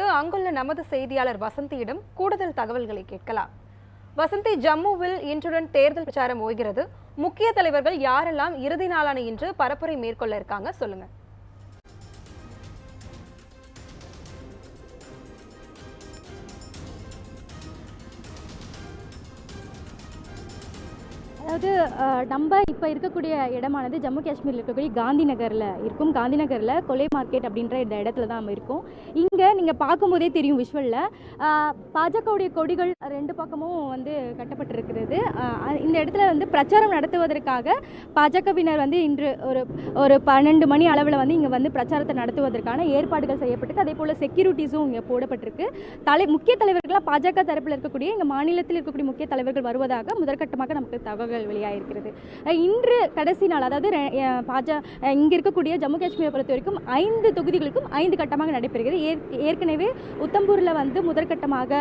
குறித்து அங்குள்ள நமது செய்தியாளர் வசந்தியிடம் கூடுதல் தகவல்களை கேட்கலாம். வசந்தி ஜம்முவில் இன்றுடன் தேர்தல் பிரச்சாரம் ஓய்கிறது. முக்கிய தலைவர்கள் யாரெல்லாம் இறுதி நாளான இன்று பரப்புரை மேற்கொள்ள இருக்காங்க சொல்லுங்க. அதாவது நம்ம இப்போ இருக்கக்கூடிய இடமானது ஜம்மு காஷ்மீரில் இருக்கக்கூடிய காந்தி நகரில் இருக்கும். காந்தி நகரில் கொலை மார்க்கெட் அப்படின்ற இந்த இடத்துல தான் நம்ம இருக்கோம். இங்கே நீங்கள் பார்க்கும்போதே தெரியும் விஷுவலில் பாஜகவுடைய கொடிகள் ரெண்டு பக்கமும் வந்து கட்டப்பட்டிருக்கிறது. இந்த இடத்துல வந்து பிரச்சாரம் நடத்துவதற்காக பாஜகவினர் வந்து இன்று ஒரு ஒரு பன்னெண்டு மணி அளவில் வந்து இங்கே வந்து பிரச்சாரத்தை நடத்துவதற்கான ஏற்பாடுகள் செய்யப்பட்டிருக்கு. அதே போல் செக்யூரிட்டிஸும் இங்கே போடப்பட்டிருக்கு. தலை முக்கிய தலைவர்களாக பாஜக தரப்பில் இருக்கக்கூடிய எங்கள் மாநிலத்தில் இருக்கக்கூடிய முக்கிய தலைவர்கள் வருவதாக முதற்கட்டமாக நமக்கு தகவல்கள் வெளியாகிருக்கிறது இன்று கடைசி நாள் அதாவது பாஜ இங்கே இருக்கக்கூடிய ஜம்மு காஷ்மீரை பொறுத்த வரைக்கும் ஐந்து தொகுதிகளுக்கும் ஐந்து கட்டமாக நடைபெறுகிறது. ஏற்கனவே உத்தம்பூரில் வந்து முதற்கட்டமாக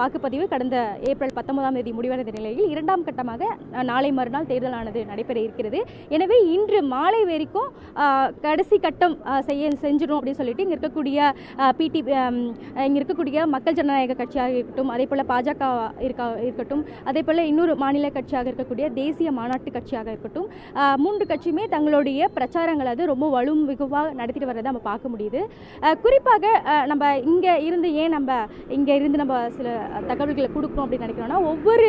வாக்குப்பதிவு கடந்த ஏப்ரல் பத்தொன்பதாம் தேதி முடிவடைந்த நிலையில் இரண்டாம் கட்டமாக நாளை மறுநாள் தேர்தலானது நடைபெற இருக்கிறது. எனவே இன்று மாலை வரைக்கும் கடைசி கட்டம் செய்ய செஞ்சிடும் அப்படின்னு சொல்லிட்டு இங்கே இருக்கக்கூடிய பிடி இங்கே இருக்கக்கூடிய மக்கள் ஜனநாயக கட்சியாக இருக்கட்டும் அதே போல் பாஜக இருக்கா இருக்கட்டும் அதே போல் இன்னொரு மாநில கட்சியாக இருக்கக்கூடிய தேசிய மாநாட்டு கட்சியாக இருக்கட்டும் மூன்று கட்சியுமே தங்களுடைய பிரச்சாரங்களை அது ரொம்ப வலு மிகுவாக நடத்திட்டு வர்றதை நம்ம பார்க்க முடியுது. குறிப்பாக நம்ம இங்கே இருந்து ஏன் நம்ம இங்கே இருந்து நம்ம சில தகவல்களை கொடுக்கணும் அப்படின்னு நினைக்கிறோன்னா ஒவ்வொரு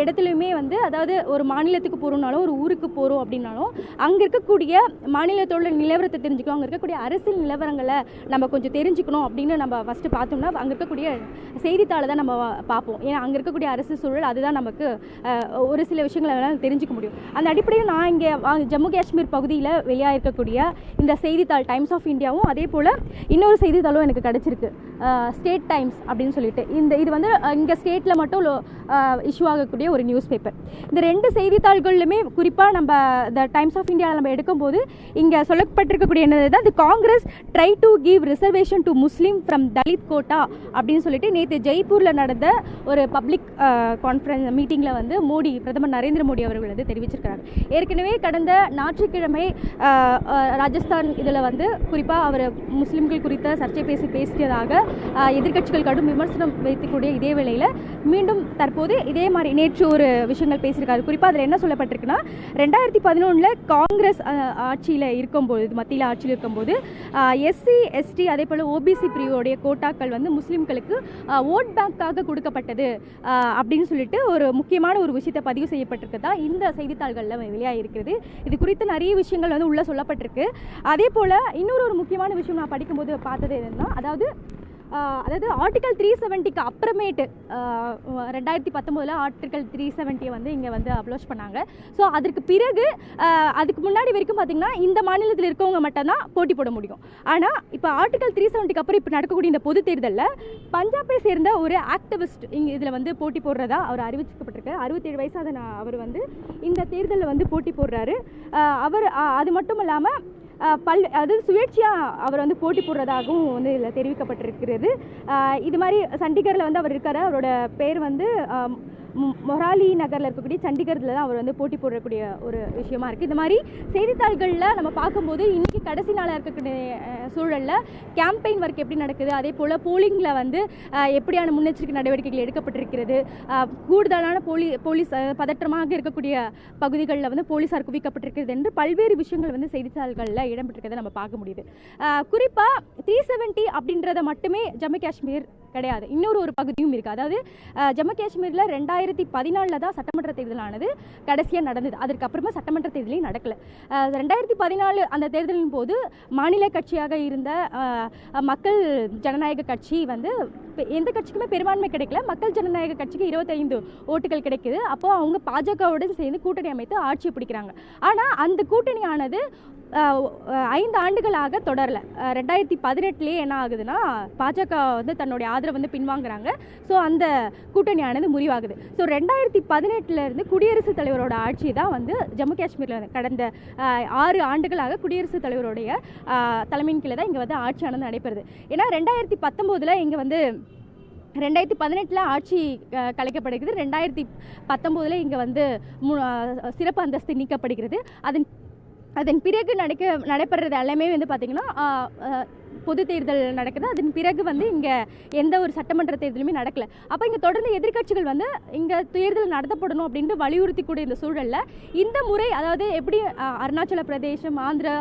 இடத்துலையுமே வந்து அதாவது ஒரு மாநிலத்துக்கு போகிறோம்னாலும் ஒரு ஊருக்கு போகிறோம் அப்படின்னாலும் அங்கே இருக்கக்கூடிய மாநிலத்தோட நிலவரத்தை தெரிஞ்சுக்கணும். அங்கே இருக்கக்கூடிய அரசியல் நிலவரங்களை நம்ம கொஞ்சம் தெரிஞ்சுக்கணும் அப்படின்னு நம்ம ஃபஸ்ட்டு பார்த்தோம்னா அங்கே இருக்கக்கூடிய செய்தித்தாளை தான் நம்ம பார்ப்போம். ஏன்னா அங்கே இருக்கக்கூடிய அரசு சூழல் அதுதான் நமக்கு ஒரு சில விஷயங்களை வேணால் தெரிஞ்சுக்க முடியும். அந்த அடிப்படையில் நான் இங்கே ஜம்மு காஷ்மீர் பகுதியில் வெளியாக இருக்கக்கூடிய இந்த செய்தித்தாள் டைம்ஸ் ஆஃப் இந்தியாவும் அதே போல் இன்னொரு செய்தி செய்தித்தாளும் எனக்கு கிடச்சிருக்கு. ஸ்டேட் டைம்ஸ் அப்படின்னு சொல்லிட்டு. இந்த இது வந்து இங்கே ஸ்டேட்டில் மட்டும் இஷ்யூ ஆகக்கூடிய ஒரு நியூஸ் பேப்பர் இந்த ரெண்டு செய்தித்தாள்கள்லையுமே குறிப்பாக நம்ம த டைம்ஸ் ஆஃப் இந்தியாவில் நம்ம எடுக்கும்போது இங்கே சொல்லப்பட்டிருக்கக்கூடிய என்னது தான் Congress try to give reservation to Muslim from Dalit quota அப்படின்னு சொல்லிட்டு நேற்று ஜெய்ப்பூரில் நடந்த ஒரு பப்ளிக் கான்ஃபரன்ஸ் மீட்டிங்கில் வந்து மோடி பிரதமர் நரேந்திர மோடி அவர்கள் வந்து தெரிவிச்சிருக்கிறார். ஏற்கனவே கடந்த ஞாயிற்றுக்கிழமை ராஜஸ்தான் இதில் வந்து குறிப்பாக அவர் முஸ்லீம்கள் குறித்த சர்ச்சை பேசி பேசியதாக எதிர்க்கட்சிகள் கடும் விமர்சனம் வைத்துக்கூடிய இதே வேளையில் மீண்டும் தற்போது இதே மாதிரி நேற்று ஒரு விஷயங்கள் பேசியிருக்காரு. குறிப்பாக அதில் என்ன சொல்லப்பட்டிருக்குன்னா ரெண்டாயிரத்தி பதினொன்றில் காங்கிரஸ் ஆட்சியில் இருக்கும்போது மத்தியில் ஆட்சியில் இருக்கும்போது எஸ்சி எஸ்டி அதே போல் ஓபிசி பிரிவோடைய கோட்டாக்கள் வந்து முஸ்லீம்களுக்கு ஓட் பேங்க்காக கொடுக்கப்பட்டது அப்படின்னு சொல்லிட்டு ஒரு முக்கியமான ஒரு விஷயத்தை பதிவு செய்யப்பட்டிருக்கதா. இந்த செய்தித்தாள்களில் வெளியாக இருக்கிறது இது குறித்து நிறைய விஷயங்கள் வந்து உள்ளே சொல்லப்பட்டிருக்கு. அதே போல் இன்னொரு ஒரு முக்கியமான விஷயம் நான் படிக்கும்போது பார்த்தது என்னன்னா அதாவது அதாவது ஆர்டிகல் த்ரீ செவன்ட்டிக்கு அப்புறமேட்டு ரெண்டாயிரத்தி பத்தொம்போதில் ஆர்டிகல் த்ரீ செவன்ட்டியை வந்து இங்கே வந்து அப்லோஸ் பண்ணாங்க. ஸோ அதற்கு பிறகு அதுக்கு முன்னாடி வரைக்கும் பார்த்தீங்கன்னா இந்த மாநிலத்தில் இருக்கவங்க மட்டும்தான் போட்டி போட முடியும். ஆனால் இப்போ ஆர்டிகல் த்ரீ செவன்ட்டிக்கு அப்புறம் இப்போ நடக்கக்கூடிய இந்த பொது தேர்தலில் பஞ்சாபை சேர்ந்த ஒரு ஆக்டிவிஸ்ட் இங்கே இதில் வந்து போட்டி போடுறதா அவர் அறிவிக்கப்பட்டிருக்கு. அறுபத்தேழு வயசாக நான் அவர் வந்து இந்த தேர்தலில் வந்து போட்டி போடுறாரு. அவர் அது மட்டும் இல்லாமல் பல் அதாவது சுயேட்சையாக அவர் வந்து போட்டி போடுறதாகவும் வந்து இதில் தெரிவிக்கப்பட்டிருக்கிறது. இது மாதிரி சண்டிகரில் வந்து அவர் இருக்கார். அவரோட பேர் வந்து மொராலி நகரில் இருக்கக்கூடிய சண்டிகரில் தான் அவர் வந்து போட்டி போடக்கூடிய ஒரு விஷயமா இருக்குது இந்த மாதிரி செய்தித்தாள்களில் நம்ம பார்க்கும்போது இன்றைக்கி கடைசி நாளாக இருக்கக்கூடிய சூழலில் கேம்பெயின் ஒர்க் எப்படி நடக்குது? அதே போல் போலிங்கில் வந்து எப்படியான முன்னெச்சரிக்கை நடவடிக்கைகள் எடுக்கப்பட்டிருக்கிறது? கூடுதலான போலி போலீஸ் பதற்றமாக இருக்கக்கூடிய பகுதிகளில் வந்து போலீஸார் குவிக்கப்பட்டிருக்கிறது என்று பல்வேறு விஷயங்கள் வந்து செய்தித்தாள்களில் இடம்பெற்றிருக்கிறத நம்ம பார்க்க முடியுது. குறிப்பாக த்ரீ செவன்ட்டி அப்படின்றத மட்டுமே ஜம்மு காஷ்மீர் கிடையாது. இன்னொரு ஒரு பகுதியும் இருக்குது அதாவது ஜம்மு காஷ்மீரில் ரெண்டாயிரத்தி பதினாலில் தான் சட்டமன்ற தேர்தலானது கடைசியாக நடந்தது. அதுக்கப்புறமா சட்டமன்ற தேர்தலையும் நடக்கலை. ரெண்டாயிரத்தி பதினாலு அந்த தேர்தலின் போது மாநில கட்சியாக இருந்த மக்கள் ஜனநாயக கட்சி வந்து எந்த கட்சிக்குமே பெரும்பான்மை கிடைக்கல. மக்கள் ஜனநாயக கட்சிக்கு இருபத்தைந்து ஓட்டுகள் கிடைக்குது. அப்போ அவங்க பாஜகவுடன் சேர்ந்து கூட்டணி அமைத்து ஆட்சி பிடிக்கிறாங்க. ஆனால் அந்த கூட்டணியானது ஐந்து ஆண்டுகளாக தொடரல. ரெண்டாயிரத்தி பதினெட்டுலேயே என்ன ஆகுதுன்னா பாஜக வந்து தன்னுடைய ஆதரவு வந்து பின்வாங்குறாங்க. ஸோ அந்த கூட்டணியானது முறிவாகுது. ஸோ ரெண்டாயிரத்தி பதினெட்டுலேருந்து குடியரசுத் தலைவரோட ஆட்சி தான் வந்து ஜம்மு காஷ்மீரில் கடந்த ஆறு ஆண்டுகளாக குடியரசுத் தலைவருடைய தலைமையின் கீழே தான் இங்கே வந்து ஆட்சியானது நடைபெறுது. ஏன்னா ரெண்டாயிரத்தி பத்தொம்போதில் இங்கே வந்து ரெண்டாயிரத்தி பதினெட்டில் ஆட்சி கலைக்கப்படுகிறது. ரெண்டாயிரத்தி பத்தொம்போதில் இங்கே வந்து சிறப்பு அந்தஸ்து நீக்கப்படுகிறது. அதன் அதன் பிறகு நடக்க நடைபெறது எல்லாமே வந்து பார்த்திங்கன்னா பொது தேர்தல் நடக்குது. அதன் பிறகு வந்து இங்கே எந்த ஒரு சட்டமன்ற தேர்தலுமே நடக்கல. அப்போ இங்கே தொடர்ந்து எதிர்கட்சிகள் வந்து இங்கே தேர்தல் நடத்தப்படணும் அப்படின்ட்டு வலியுறுத்தி கூட இந்த சூழலில் இந்த முறை அதாவது எப்படி அருணாச்சல பிரதேசம் ஆந்திரா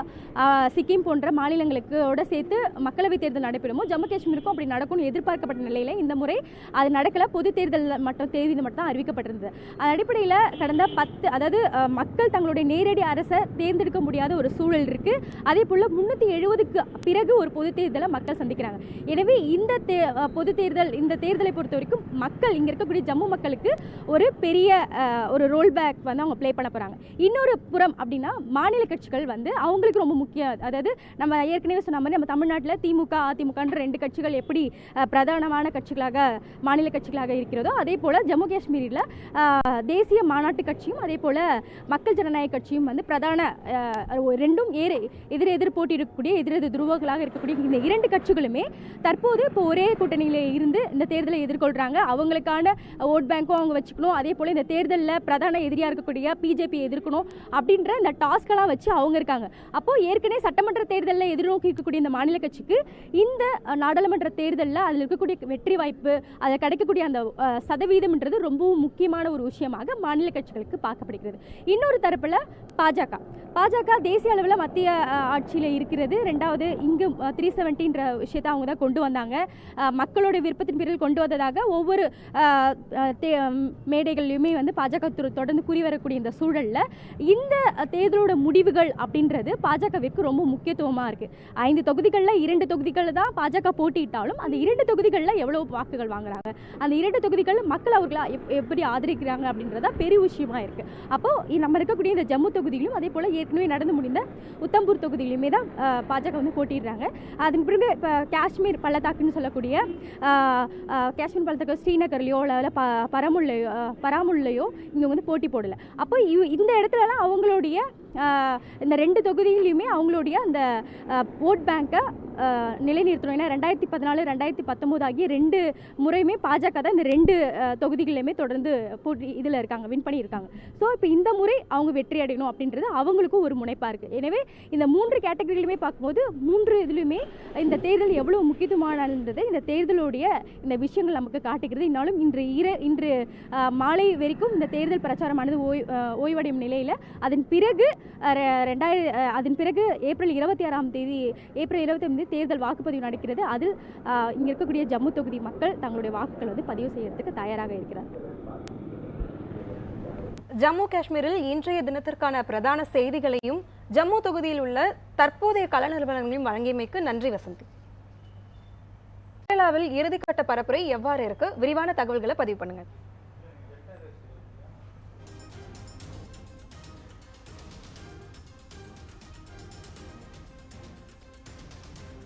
சிக்கிம் போன்ற மாநிலங்களுக்கோட சேர்த்து மக்களவைத் தேர்தல் நடைபெறுமோ ஜம்மு காஷ்மீருக்கும் அப்படி நடக்கும்னு எதிர்பார்க்கப்பட்ட நிலையில் இந்த முறை அது நடக்கல. பொது தேர்தல் மட்டும் தேதி மட்டும் தான் அறிவிக்கப்பட்டிருந்தது. அதன் அடிப்படையில் கடந்த பத்து அதாவது மக்கள் தங்களுடைய நேரடி அரசை தேர்ந்தெடுக்க முடியாத ஒரு சூழல் இருக்குது அதே போல் முன்னூற்றி எழுபதுக்கு பிறகு ஒரு பொது தேர்தலை மக்கள் சந்திக்கிறாங்க. எனவே இந்த தே பொது தேர்தல் இந்த தேர்தலை பொறுத்த வரைக்கும் மக்கள் இங்கே இருக்கக்கூடிய ஜம்மு மக்களுக்கு ஒரு பெரிய ஒரு ரோல் பேக் வந்து அவங்க ப்ளே பண்ண போகிறாங்க இன்னொரு புறம் அப்படின்னா மாநில கட்சிகள் வந்து அவங்களுக்கு ரொம்ப முக்கியம். அதாவது நம்ம ஏற்கனவே சொன்ன மாதிரி நம்ம தமிழ்நாட்டில் திமுக அதிமுகன்ற ரெண்டு கட்சிகள் எப்படி பிரதானமான கட்சிகளாக மாநில கட்சிகளாக இருக்கிறதோ அதே போல் ஜம்மு காஷ்மீரில் தேசிய மாநாட்டு கட்சியும் அதே போல் மக்கள் ஜனநாயக கட்சியும் வந்து பிரதான ஒரு ரெண்டும் ஏறு எதிர் எதிர் போட்டி இருக்கக்கூடிய எதிரெதிர் துருவங்களாக இருக்கக்கூடிய இந்த இரண்டு கட்சிகளுமே தற்போது இப்போ ஒரே கூட்டணியில் இருந்து இந்த தேர்தலை எதிர்கொள்கிறாங்க அவங்களுக்கான ஓட் பேங்க்கும் அவங்க வச்சுக்கணும். அதே போல் இந்த தேர்தலில் பிரதான எதிரியாக இருக்கக்கூடிய பிஜேபி எதிர்க்கணும் அப்படின்ற இந்த டாஸ்கெல்லாம் வச்சு அவங்க இருக்காங்க. அப்போது ஏற்கனவே சட்டமன்ற தேர்தலில் எதிர்நோக்கி இருக்கக்கூடிய இந்த மாநில கட்சிக்கு இந்த நாடாளுமன்ற தேர்தலில் அதில் இருக்கக்கூடிய வெற்றி வாய்ப்பு அதில் கிடைக்கக்கூடிய அந்த சதவீதம்ன்றது ரொம்பவும் முக்கியமான ஒரு விஷயமாக மாநில கட்சிகளுக்கு பார்க்கப்படுகிறது. இன்னொரு தரப்பில் பாஜக பாஜக தேசிய அளவில் மத்திய ஆட்சியில் இருக்கிறது. ரெண்டாவது இங்கு திரு. செவன்ட்டின்ற விஷயத்தை அவங்க தான் கொண்டு வந்தாங்க. மக்களோட விருப்பத்தின் பேரில் கொண்டு வந்ததாக ஒவ்வொரு தே- மேடைகள்லையுமே வந்து பாஜக தொடர்ந்து கூறி வரக்கூடிய இந்த சூழலில் இந்த தேர்தலோட முடிவுகள் அப்படின்றது பாஜகவிற்கு ரொம்ப முக்கியத்துவமாக இருக்குது ஐந்து தொகுதிகளில் இரண்டு தொகுதிகளில் தான் பாஜக போட்டியிட்டாலும் அந்த இரண்டு தொகுதிகளில் எவ்வளோ வாக்குகள் வாங்குறாங்க? அந்த இரண்டு தொகுதிகள் மக்கள் அவர்களை எப் எப்படி ஆதரிக்கிறாங்க அப்படின்றதா பெரிய விஷயமா இருக்குது அப்போது நம்ம இருக்கக்கூடிய இந்த ஜம்மு தொகுதியிலும் அதே போல் ஏற்கனவே நடந்து முடிந்த உத்தம்பூர் தொகுதியிலுமே தான் பாஜக வந்து போட்டிடுறாங்க அதன் பிறகு இப்போ காஷ்மீர் பள்ளத்தாக்குன்னு சொல்லக்கூடிய காஷ்மீர் பள்ளத்தாக்கு ஸ்ரீநகர்லையோ இல்லை ப பரமுல்லையோ பராமுல்லையோ இங்கே வந்து போட்டி போடலை. அப்போ இவ் இந்த இடத்துலலாம் அவங்களுடைய இந்த ரெண்டு தொகுதியிலையுமே அவங்களுடைய அந்த ஓட் பேங்க்கை நிலைநிறுத்தணும். ஏன்னா ரெண்டாயிரத்தி பதினாலு ரெண்டாயிரத்தி பத்தொம்போது ஆகிய ரெண்டு முறையுமே பாஜக தான் இந்த ரெண்டு தொகுதிகளிலுமே தொடர்ந்து போட்டி இதில் இருக்காங்க வின் பண்ணியிருக்காங்க. ஸோ இப்போ இந்த முறை அவங்க வெற்றி அடையணும் அப்படின்றது அவங்களுக்கும் ஒரு முனைப்பாக இருக்குது எனவே இந்த மூன்று கேட்டகரியிலுமே பார்க்கும்போது மூன்று இதுலையுமே இந்த தேர்தல் எவ்வளோ முக்கியத்துவமானது இந்த தேர்தலுடைய இந்த விஷயங்கள் நமக்கு காட்டுகிறது. இருந்தாலும் இன்று இர இன்று மாலை வரைக்கும் இந்த தேர்தல் பிரச்சாரமானது ஓய் ஓய்வடையும் நிலையில் அதன் பிறகு ரெண்டாயிர அதன் பிறகு ஏப்ரல் இருபத்தி ஆறாம் தேதி ஏப்ரல் இருபத்தி ஐந்து தேர்தல் வாக்குப்பதிவு நடக்கிறது. அதில் இங்கே இருக்கக்கூடிய ஜம்மு தொகுதி மக்கள் தங்களுடைய வாக்குகள் வந்து பதிவு செய்யறதுக்கு தயாராக இருக்கிறார் ஜம்மு காஷ்மீரில் இன்றைய தினத்திற்கான பிரதான செய்திகளையும் ஜம்மு தொகுதியில் உள்ள தற்போதைய கல நிறுவனங்களையும் வழங்கியமைக்கு நன்றி வசந்தி. கேரளாவில் இறுதிக்கட்ட பரப்புரை எவ்வாறு இருக்கு? விரிவான தகவல்களை பதிவு பண்ணுங்க